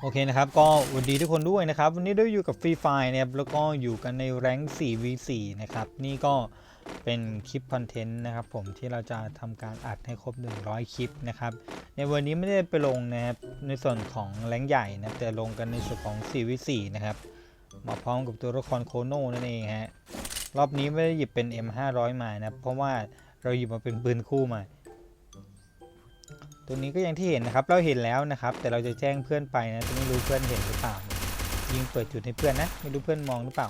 โอเคนะครับก็สวัสดีทุกคนด้วยนะครับ วันนี้ได้อยู่กับฟรีไฟนะครับแล้วก็อยู่กันในแรง 4v4 นะครับ นี่ก็เป็นคลิปคอนเทนต์นะครับผมที่เราจะทำการอัดให้ครบ 100 คลิปนะครับ ในวันนี้ไม่ได้ไปลงนะครับในส่วนของแรงใหญ่นะแต่ลงกันในส่วนของ 4v4 นะครับ มาพร้อมกับตัวละครโคโน่นั่นเองฮะรอบนี้ไม่ได้หยิบเป็น M500 มานะเพราะว่าเราหยิบมาเป็นปืนคู่มา ตัวนี้ก็อย่างที่เห็นนะครับ เราเห็นแล้วนะครับ แต่เราจะแจ้งเพื่อนไปนะจะไม่รู้เพื่อนเห็นหรือเปล่า ยิงเปิดจุดให้เพื่อนนะ ไม่รู้เพื่อนมองหรือเปล่า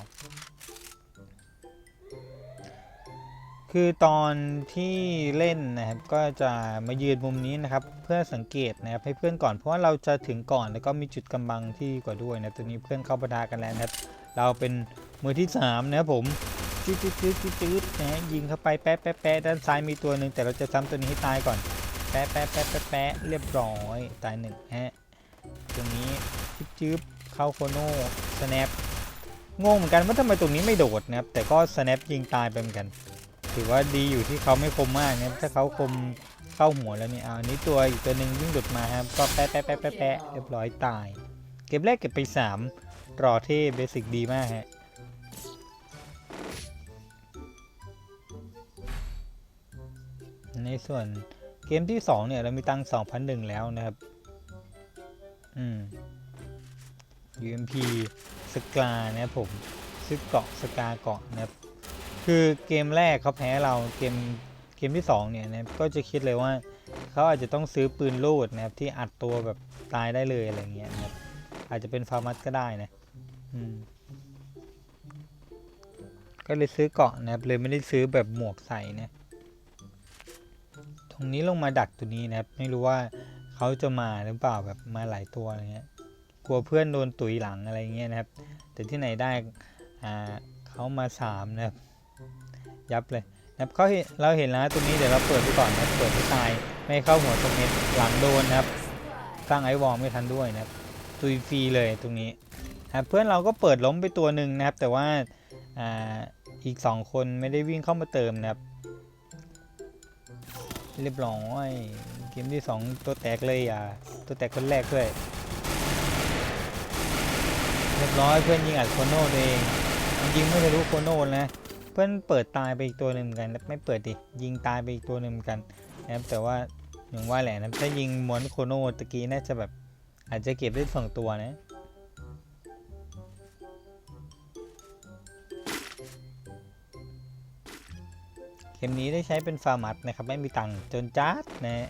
คือตอนที่เล่นนะครับ ก็จะมายืนมุมนี้นะครับ เพื่อสังเกตนะครับให้เพื่อนก่อน เพราะว่าเราจะถึงก่อนแล้วก็มีจุดกำบังที่กว่าด้วยนะ ตัวนี้เพื่อนเข้าประดากันแล้วนะครับ เราเป็นมือที่สามนะครับผมจืดจืดจืดจืดนะฮะยิงเข้าไปแป๊ะแป๊ะแป๊ะด้านซ้ายมีตัวหนึ่งแต่เราจะซ้ำตัวนี้ให้ตายก่อน แปะแปะแปะแปะแปะเรียบร้อย ตายหนึ่งฮะ ตรงนี้จึ๊บจึ๊บเข้าโคโน่สแนปงงเหมือนกันว่าทำไมตรงนี้ไม่โดดนะครับ แต่ก็สแนปยิงตายไปเหมือนกัน ถือว่าดีอยู่ที่เขาไม่คมมากนะถ้าเขาคมเข้าหัวแล้วนี่เอาอันนี้ตัวอีกตัวหนึ่งวิ่งหลุดมาครับ ก็แปะแปะแปะแปะแปะเรียบร้อยตาย เก็บแรกเก็บไปสามรอเท่เบสิกดีมากฮะในส่วน เกมที่2เนี่ยเรามีตังค์2,001แล้วนะครับ อืม UMP สกานะครับผมซื้อเกาะสกาเกาะนะครับ คือเกมแรกเขาแพ้เราเกมเกมที่2เนี่ยนะก็จะคิดเลยว่าเขาอาจจะต้องซื้อปืนลูดนะครับที่อัดตัวแบบตายได้เลยอะไรเงี้ยนะครับอาจจะเป็นฟาร์มัสก็ได้นะอืมก็เลยซื้อเกาะนะครับเลยไม่ได้ซื้อแบบหมวกใส่นะ รงนี้ลงมาดักตัวนี้นะครับ ไม่รู้ว่าเขาจะมาหรือเปล่าแบบมาหลายตัวอะไรเงี้ยกลัวเพื่อนโดนตุยหลังอะไรเงี้ยนะครับ แต่ที่ไหนได้อ่าเขามาสามนะครับยับเลยนะครับเขาเราเห็นแล้วตัวนี้เดี๋ยวเราเปิดไปก่อนนะเปิดให้ตายไม่เข้าหัวตรงเม็ดหลังโดนนะครับสร้างไอวอลไม่ทันด้วยนะครับตุยฟรีเลยตรงนี้นะครับเพื่อนเราก็เปิดล้มไปตัวหนึ่งนะครับ แต่ว่าอ่าอีกสองคนไม่ได้วิ่งเข้ามาเติมนะครับ เรียบร้อยเกมที่2ตัวแตกเลยอะ ตัวแตกคนแรกด้วย เรียบร้อยเพื่อนยิงอัดโคโน่ตัวเองยิงไม่ทะลุโคโน่นะ เพื่อนเปิดตายไปอีกตัวหนึ่งเหมือนกัน ไม่เปิดดิ ยิงตายไปอีกตัวหนึ่งเหมือนกันนะครับ แต่ว่าอย่างว่าแหละนะถ้ายิงม้วนโคโน่ตะกี้น่าจะแบบอาจจะเก็บได้สองตัวนะ เกมนี้ได้ใช้เป็นฟาร์มัสนะครับ ไม่มีตังค์จนจัดนะฮะ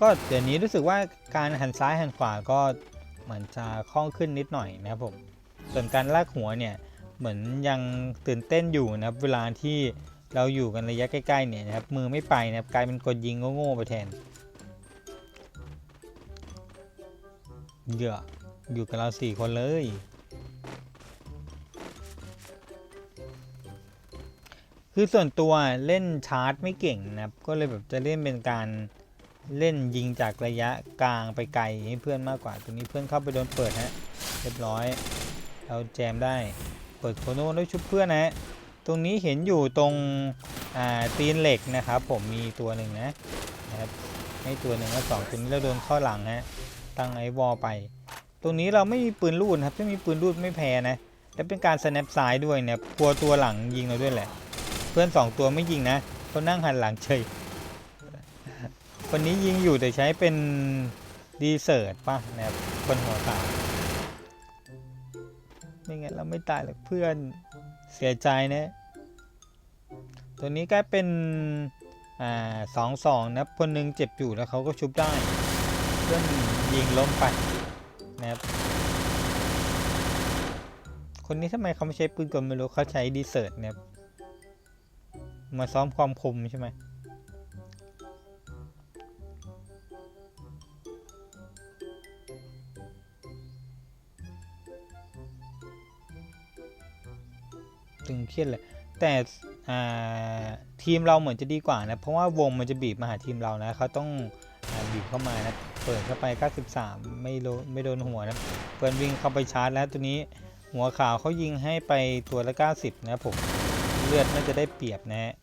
ก็เดี๋ยวนี้รู้สึกว่าการหันซ้ายหันขวาก็เหมือนจะคล่องขึ้นนิดหน่อยนะครับผม ส่วนการลากหัวเนี่ยเหมือนยังตื่นเต้นอยู่นะครับเวลาที่เราอยู่กันระยะใกล้ๆเนี่ยนะครับมือไม่ไปนะครับกลายเป็นกดยิงโง่ๆไปแทนเยอะอยู่กับเราสี่คนเลย คือส่วนตัวเล่นชาร์จไม่เก่งนะครับ ก็เลยแบบจะเล่นเป็นการเล่นยิงจากระยะกลางไปไกลให้เพื่อนมากกว่าตรงนี้เพื่อนเข้าไปโดนเปิดฮะเรียบร้อย เราแจมได้ เปิดโคโน่ด้วยชุบเพื่อนนะฮะตรงนี้เห็นอยู่ตรงตีนเหล็กนะครับ ผมมีตัวหนึ่งนะนะครับไม่ตัวหนึ่งก็สองตัวนี้เราโดนข้าหลังฮะตั้งไอวอลไป ตรงนี้เราไม่มีปืนลูดนะครับถ้ามีปืนลูดไม่แพ้นะ และเป็นการสแนปซ้ายด้วยเนี่ยกลัวตัวหลังยิงเราด้วยแหละ พื่อนสองตัวไม่ยิงนะเขานั่งหันหลังเฉยคนนี้ยิงอยู่แต่ใช้เป็นดีเซอร์ตป่ะนะครับคนหัวขาวไม่งั้นเราไม่ตายหรอกเพื่อนเสียใจนะตัวนี้ก็เป็นอ่าสองสองนะคนหนึงเจ็บอยู่แล้วเขาก็ชุบได้ เพื่อนยิงล้มไปนะครับคนนี้ทำไมเขาไม่ใช้ปืนกลไม่รู้เขาใช้ดีเซอร์ตนะครับ มาซ้อมความคมใช่ไหมตึงเครียดเลยแต่อ่าทีมเราเหมือนจะดีกว่านะเพราะว่าวงมันจะบีบมาหาทีมเรานะเขาต้องอบีบเข้ามานะเปิดเข้าไป 93 ไม่โดนไม่โดนหัวนะเปิดวิ่งเข้าไปชาร์จแล้วตัวนี้หัวขาวเขายิงให้ไปตัวละ 90 นะผม เลือดน่าจะได้เปรียบนะฮะ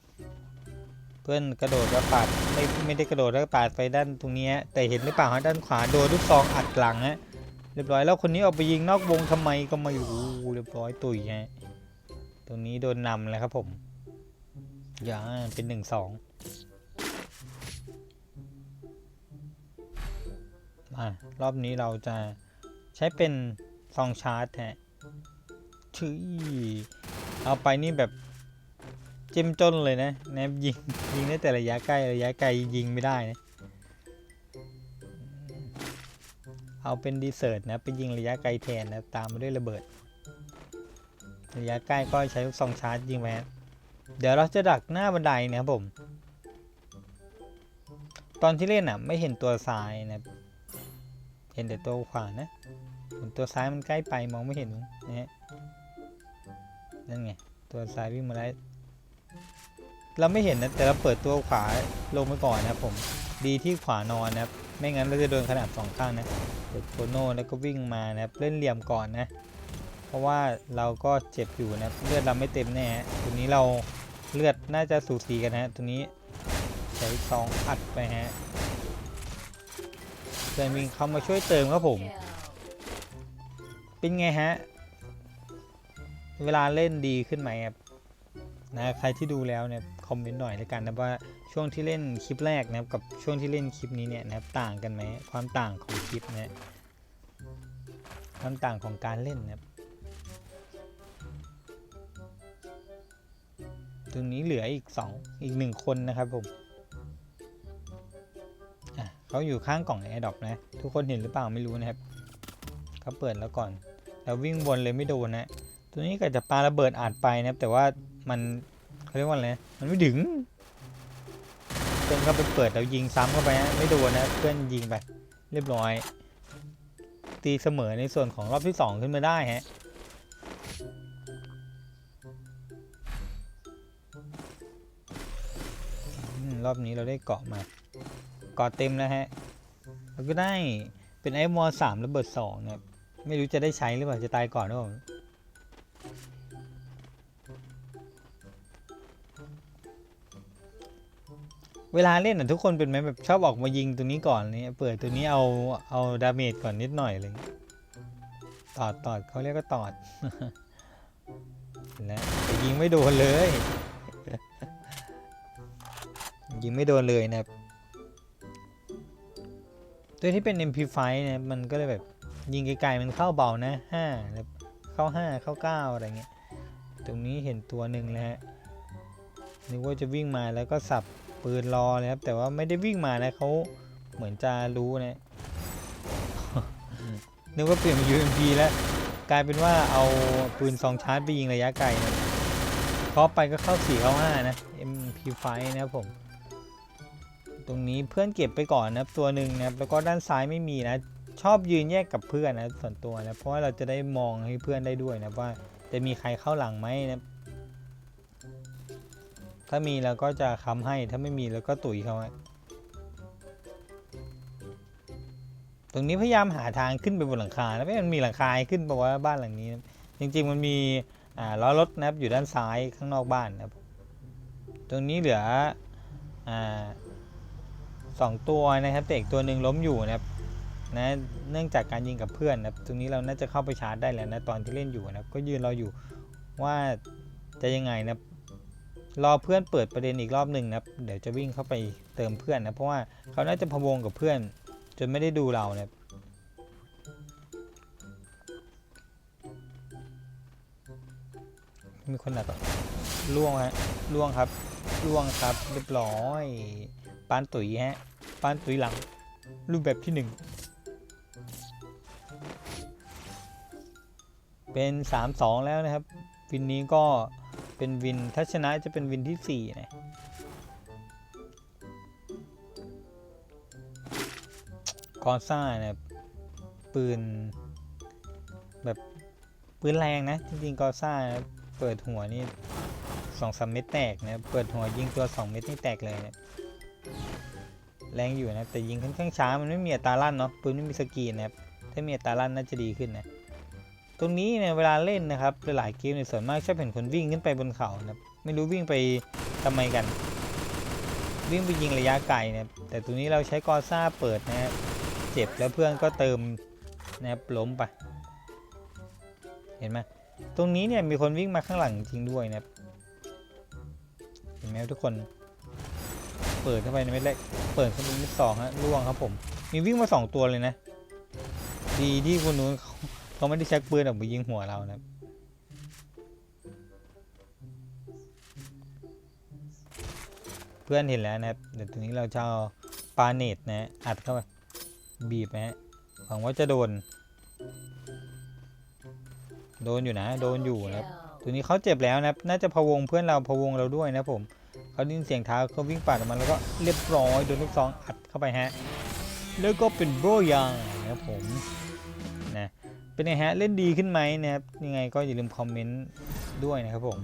เพื่อนกระโดดแล้วปาดไม่ไม่ได้กระโดดแล้วปาดไปด้านตรงนี้แต่เห็นหรือเปล่าฮะด้านขวาโดนลูกซองอัดหลังฮะเรียบร้อยแล้วคนนี้ออกไปยิงนอกวงทำไมก็ไม่รู้เรียบร้อยตุยฮะตรงนี้โดนนำแล้วครับผมอย่าเป็นหนึ่งสองมารอบนี้เราจะใช้เป็นซองชาร์จฮะชื่อเอาไปนี่แบบ จิ้มจนเลยนะแนบยิงยิงได้แต่ระยะใกล้ระยะไกลยิงไม่ได้นะเอาเป็นดีเซิร์ตนะไปยิงระยะไกลแทนนะตามมาด้วยระเบิด ระยะใกล้ก็ใช้ลูกซองชาร์จยิงไปฮะเดี๋ยวเราจะดักหน้าบันไดนะครับผม ตอนที่เล่นอะไม่เห็นตัวซ้ายนะเห็นแต่ตัวขวานะเห็นตัวซ้ายมันใกล้ไปมองไม่เห็นนะฮะนั่นไงตัวซ้ายวิ่งมาแล้ว เราไม่เห็นนะแต่เราเปิดตัวขวาลงไปก่อนนะครับผมดีที่ขวานอนนะครับไม่งั้นเราจะโดนขนาดสองข้างนะเปิดโคโน่แล้วก็วิ่งมานะครับเล่นเหลี่ยมก่อนนะ เพราะว่าเราก็เจ็บอยู่นะเลือดเราไม่เต็มแน่ฮะตัวนี้เราเลือดน่าจะสูสีกันนะตัวนี้ใช้ซองอัดไปฮะเพื่อนวิ่งเข้ามาช่วยเติมครับผม เป็นไงฮะ เวลาเล่นดีขึ้นไหมครับนะใครที่ดูแล้วเนี่ย คอมเมนต์หน่อยแล้วกันนะว่าช่วงที่เล่นคลิปแรกนะครับกับช่วงที่เล่นคลิปนี้เนี่ยนะครับต่างกันไหมความต่างของคลิปนะความต่างของการเล่นนะครับตรงนี้เหลืออีกสองอีกหนึ่งคนนะครับผมอะเขาอยู่ข้างกล่องแอร์ดอปนะ ทุกคนเห็นหรือเปล่าไม่รู้นะครับเขาเปิดแล้วก่อน แล้ววิ่งวนเลยไม่โดนนะ ตัวนี้ก็จะปาระเบิดอาจไปนะครับ แต่ว่ามัน เขาเรียกว่าอะไรมันไม่ถึงเพื่อนก็ไปเปิดแล้วยิงซ้ำเข้าไปนะไม่โดนนะเพื่อนยิงไป เรียบร้อย ตีเสมอในส่วนของรอบที่สองขึ้นมาได้ฮะรอบนี้เราได้เกาะมาเกาะเต็มแล้วฮะเราก็ได้เป็นไอ้มอสามระเบิดสองเนะครับไม่รู้จะได้ใช้หรือเปล่าจะตายก่อนหรือเปล่า เวลาเล่นน่ะทุกคนเป็นไหมแบบชอบออกมายิงตัวนี้ก่อนนี่เปิดตัวนี้เอาเอาดาเมจก่อนนิดหน่อยเลยตอดตอดเขาเรียกว่าตอดแล้วแต่ยิงไม่โดนเลย ยิงไม่โดนเลยนะครับตัวที่เป็น MP5 เนี่ยมันก็เลยแบบยิงไกลๆมันเข้าเบานะห้าแล้วเข้าห้าเข้าเก้าอะไรเงี้ย ตรงนี้เห็นตัวหนึ่งแล้วนึกว่าจะวิ่งมาแล้วก็สับ ปืนรอเลยครับ แต่ว่าไม่ได้วิ่งมานะเขาเหมือนจะรู้นะนึกว่าเปลี่ยนเป็น UMP แล้ว กลายเป็นว่าเอาปืนซองชาร์จไปยิงระยะไกลนะเคาะไปก็เข้า4เข้า5นะ MP5 นะครับผม ตรงนี้เพื่อนเก็บไปก่อนนะครับตัวหนึ่งนะครับแล้วก็ด้านซ้ายไม่มีนะ ชอบยืนแยกกับเพื่อนนะส่วนตัวนะ เพราะว่าเราจะได้มองให้เพื่อนได้ด้วยนะว่าจะมีใครเข้าหลังไหมนะ ถ้ามีเราก็จะค้ำให้ ถ้าไม่มีเราก็ตุ๋ยเขาไว้ตรงนี้พยายามหาทางขึ้นไปบนหลังคาแล้วไม่มันมีหลังคาให้ขึ้นปะว่าบ้านหลังนี้นะจริง ๆ มันมีล้อรถนะครับอยู่ด้านซ้ายข้างนอกบ้านนะครับ ตรงนี้เหลืออสองตัวนะครับแต่อีกตัวหนึ่งล้มอยู่นะครับนะเนื่องจากการยิงกับเพื่อนนะครับ ตรงนี้เราน่าจะเข้าไปชาร์จได้แล้วนะตอนที่เล่นอยู่นะครับ ก็ยืนรออยู่ว่าจะยังไงนะครับ รอเพื่อนเปิดประเด็นอีกรอบหนึ่งนะครับ เดี๋ยวจะวิ่งเข้าไปเติมเพื่อนนะ เพราะว่าเขาน่าจะพะวงกับเพื่อน จนไม่ได้ดูเรานะครับมีคนหนักล่วงฮะล่วงครับล่วงครับเรียบร้อยปานตุ๋ยฮะปานตุ๋ยหลัง รูปแบบที่หนึ่งเป็น 3-2 แล้วนะครับวินนี้ก็ เป็นวินถ้าชนะจะเป็นวินที่4นะกอซ่าเนี่ยปืน แบบปืนแรงนะ จริงๆกอซ่านะเปิดหัวนี่สองสามเม็ดแตกนะ เปิดหัวยิงตัว2เม็ดนี่แตกเลยนะแรงอยู่นะ แต่ยิงค่อนข้างช้ามันไม่มีอัตราลั่นเนาะปืนไม่มีสกีนนะครับถ้ามีอัตราลั่นน่าจะดีขึ้นนะ ตรงนี้เนี่ยเวลาเล่นนะครับหลายๆเกมในยส่วนมากชอบเห็นคนวิ่งขึ้นไปบนเขานะครับไม่รู้วิ่งไปทำไมกัน วิ่งไปยิงระยะไกลนะแต่ตัวนี้เราใช้กอซ่าเปิดนะครับเจ็บแล้วเพื่อนก็เติมนะครับล้มไป เห็นไหมตรงนี้เนี่ยมีคนวิ่งมาข้างหลังจริงด้วยนะครับเห็นไหมทุกคน เปิดเข้าไปในเม็ดแรกเปิดเข้าไปเม็ดสองฮะล่วงครับผม มีวิ่งมาสองตัวเลยนะ ดีที่คนนู้น เขาไม่ได้ชักปืนออกมายิงหัวเรานะครับเพื่อนเห็นแล้วนะครับเดี๋ยวตรงนี้เราจะเอาปาเนตนะอัดเข้าไปบีบนะฮะหวังว่าจะโดน โดนอยู่นะ โดนอยู่นะครับตัวนี้เขาเจ็บแล้วนะครับ น่าจะพะวงเพื่อนเราพะวงเราด้วยนะผมเขาได้นเสียงเท้าเขาวิ่งปาดออกมาแล้วก็เรียบร้อยโดนลูกซองอัดเข้าไปฮะ แล้วก็เป็นโบรยังนะครับผม เป็นไงฮะ เล่นดีขึ้นไหมนะครับ ยังไงก็อย่าลืมคอมเมนต์ด้วยนะครับผม